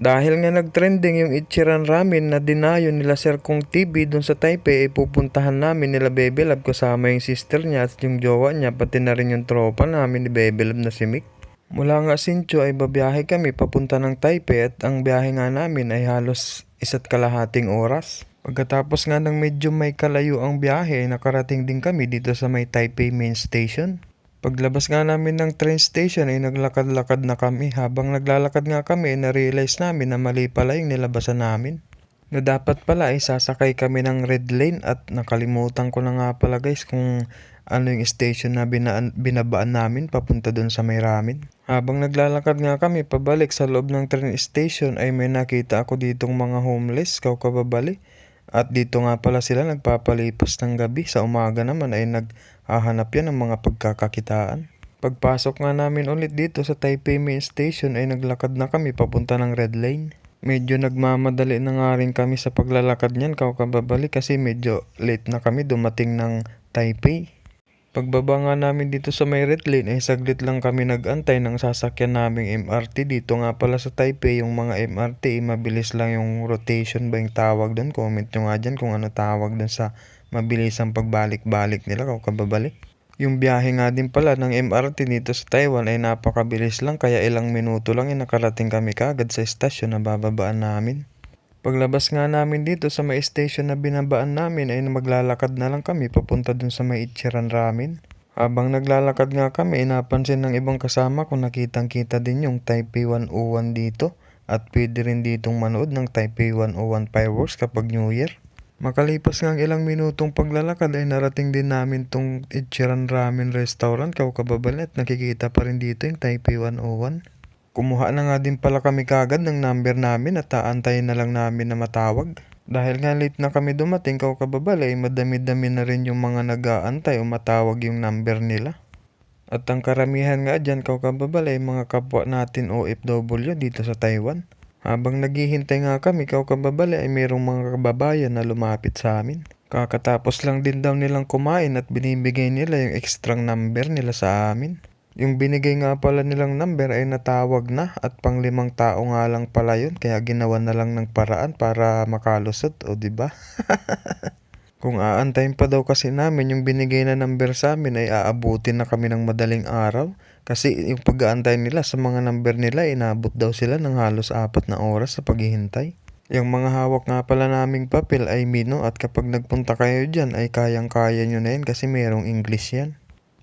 Dahil nga nagtrending yung Ichiran Ramen na dinayo nila Sir Kong TV dun sa Taipei, ipupuntahan namin nila Bebe Love kasama yung sister niya at yung jowa niya, pati na rin yung tropa namin ni Bebe Love na si Mick. Mula nga Sincho ay babiyahe kami papunta ng Taipei at ang biyahe nga namin ay halos isa't kalahating oras. Pagkatapos nga ng medyo may kalayo ang biyahe, nakarating din kami dito sa may Taipei Main Station. Paglabas nga namin ng train station ay naglakad-lakad na kami. Habang naglalakad nga kami, na-realize namin na mali pala yung nilabasan namin. Na dapat pala ay sasakay kami ng red lane at nakalimutan ko na nga pala guys kung ano yung station na binaan, binabaan namin papunta dun sa may ramen. Habang naglalakad nga kami pabalik sa loob ng train station ay may nakita ako ditong mga homeless, kaw kababali. At dito nga pala sila nagpapalipas ng gabi. Sa umaga naman ay naghahanap yan ng mga pagkakakitaan. Pagpasok nga namin ulit dito sa Taipei Main Station ay naglakad na kami papunta ng Red Lane. Medyo nagmamadali na nga rin kami sa paglalakad niyan kaw kababali kasi medyo late na kami dumating ng Taipei. Pagbaba nga namin dito sa may red lane ay saglit lang kami nagantay ng sasakyan naming MRT. Dito nga pala sa Taipei yung mga MRT, eh, mabilis lang yung rotation ba yung tawag doon. Comment nyo nga dyan kung ano tawag doon sa mabilis ang pagbalik-balik nila kung kababalik. Yung biyahe nga din pala ng MRT dito sa Taiwan ay napakabilis lang kaya ilang minuto lang yung nakarating kami kagad sa estasyon na bababaan namin. Paglabas nga namin dito sa may station na binabaan namin ay maglalakad na lang kami papunta dun sa may Ichiran Ramen. Habang naglalakad nga kami, napansin ng ibang kasama ko nakitang kita din yung Taipei 101 dito at pwede rin ditong manood ng Taipei 101 fireworks kapag New Year. Makalipas nga ang ilang minutong paglalakad ay narating din namin tong Ichiran Ramen Restaurant, kaw kababalat, nakikita pa rin dito yung Taipei 101. Kumuha na nga din pala kami kagad ng number namin at aantayin na lang namin na matawag. Dahil nga late na kami dumating kaw kababala ay madami-dami na rin yung mga nag-aantay o matawag yung number nila. At ang karamihan nga dyan kaw kababala ay mga kapwa natin OFW dito sa Taiwan. Habang naghihintay nga kami kaw kababala ay mayroong mga kababayan na lumapit sa amin. Kakatapos lang din daw nilang kumain at binibigay nila yung extrang number nila sa amin. Yung binigay nga pala nilang number ay natawag na at panglimang tao nga lang pala yun kaya ginawa na lang ng paraan para makalusot o di ba? Kung aantayin pa daw kasi namin yung binigay na number sa amin ay aabutin na kami ng madaling araw kasi yung pag-aantay nila sa mga number nila inabot daw sila ng halos apat na oras sa paghihintay. Yung mga hawak nga pala naming papel ay Mino at kapag nagpunta kayo dyan ay kayang-kaya nyo na yan kasi merong English yan.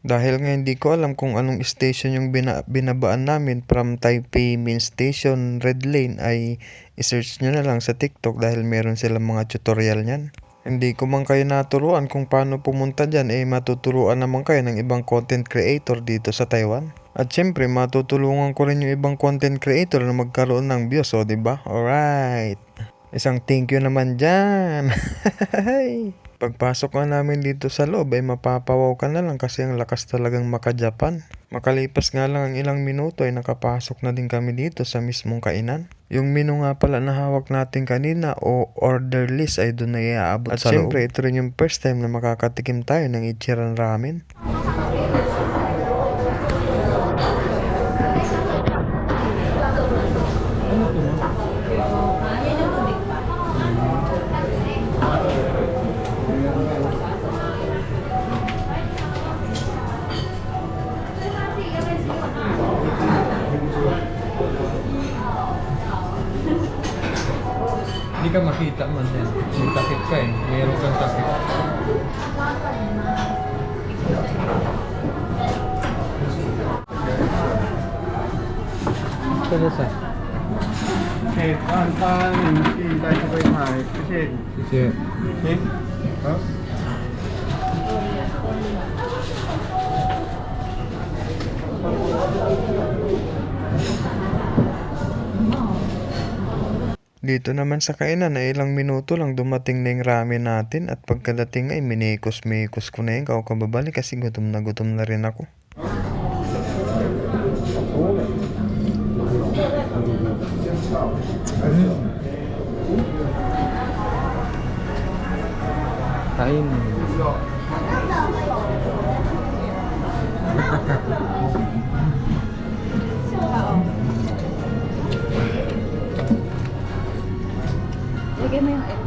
Dahil nga hindi ko alam kung anong station yung bina- binabaan namin from Taipei Main Station Red Lane ay isearch nyo na lang sa TikTok dahil meron silang mga tutorial niyan. Hindi ko man kayo naturuan kung paano pumunta dyan eh matuturuan naman kayo ng ibang content creator dito sa Taiwan. At syempre matutulungan ko rin yung ibang content creator na magkaroon ng views o diba? Alright! Isang thank you naman dyan! Pagpasok nga namin dito sa loob ay mapapawaw ka na lang kasi ang lakas talagang maka-Japan. Makalipas nga lang ang ilang minuto ay nakapasok na din kami dito sa mismong kainan. Yung menu nga pala na hawak natin kanina o order list ay doon na iaabot At sa syempre ito rin yung first time na makakatikim tayo ng Ichiran Ramen. makita man din. May takip ka eh. Mayroon kang takip. Pwede sa? Shit, ang panin. Shit, tayo Dito naman sa kainan ay ilang minuto lang dumating na yung ramen natin at pagkadating ay minikos-mikos ko na yun kao kababali kasi gutom na gutom na rin ako. Kain. Bigyan mo yung egg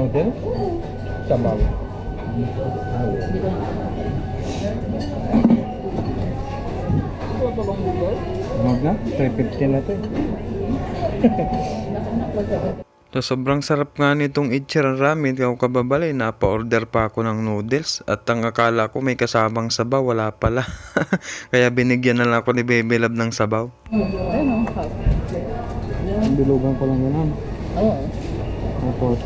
noodle? Sabaw. Huwag na, 350 na to eh. So, sobrang sarap nga nitong Ichiran Ramen kung kababali, napa-order pa ako ng noodles at ang akala ko may kasamang sabaw, wala pala. Kaya binigyan na lang ako ni Baby Love ng sabaw. Ayun o, half. Bilugan ko lang yan. Oo. Tapos,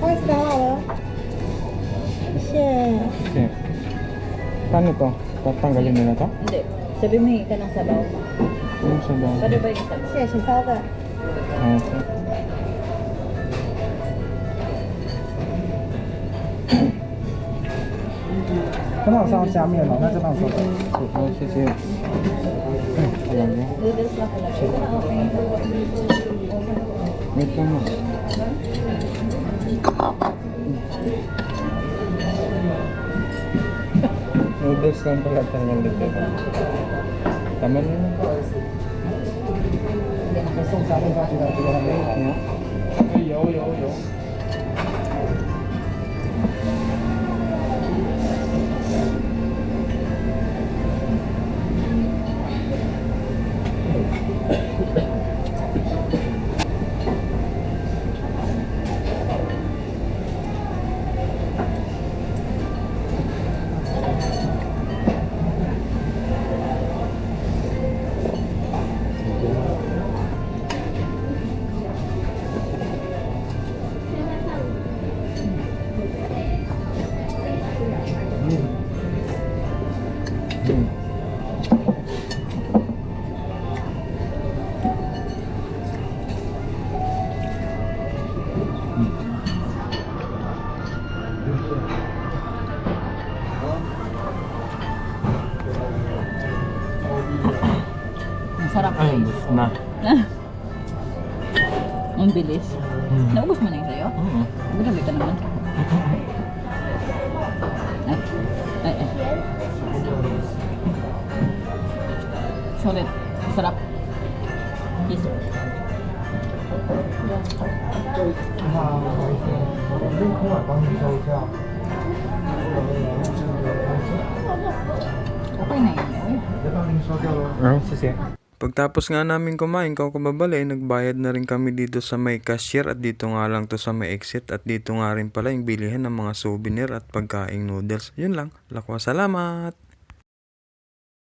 筷子打好了，谢谢。谢谢。单的多，单单个里面的。对，这边没，再弄三包。弄三包。那就备。谢谢，稍等。好。跟我烧下面了，那就放手了。好，谢谢。Noodles na pala. Okay. Wait lang mo. Noodles lang pala talagang dito. Tama na yun. Gusto ko sa akin sa akin. Yo, yo, yo. Masarap guys. gusto na. Ang bilis. Mm. Naugos mo na yung sa'yo? Oo. Grabe ka naman. Ay. Ay, ay. Solid. Masarap. Yes. Wow. Okay na yun. Eh. Oh, sisi. Pagtapos nga namin kumain, kung kababali, nagbayad na rin kami dito sa may cashier at dito nga lang to sa may exit at dito nga rin pala yung bilihan ng mga souvenir at pagkaing noodles. Yun lang. Lakwa salamat!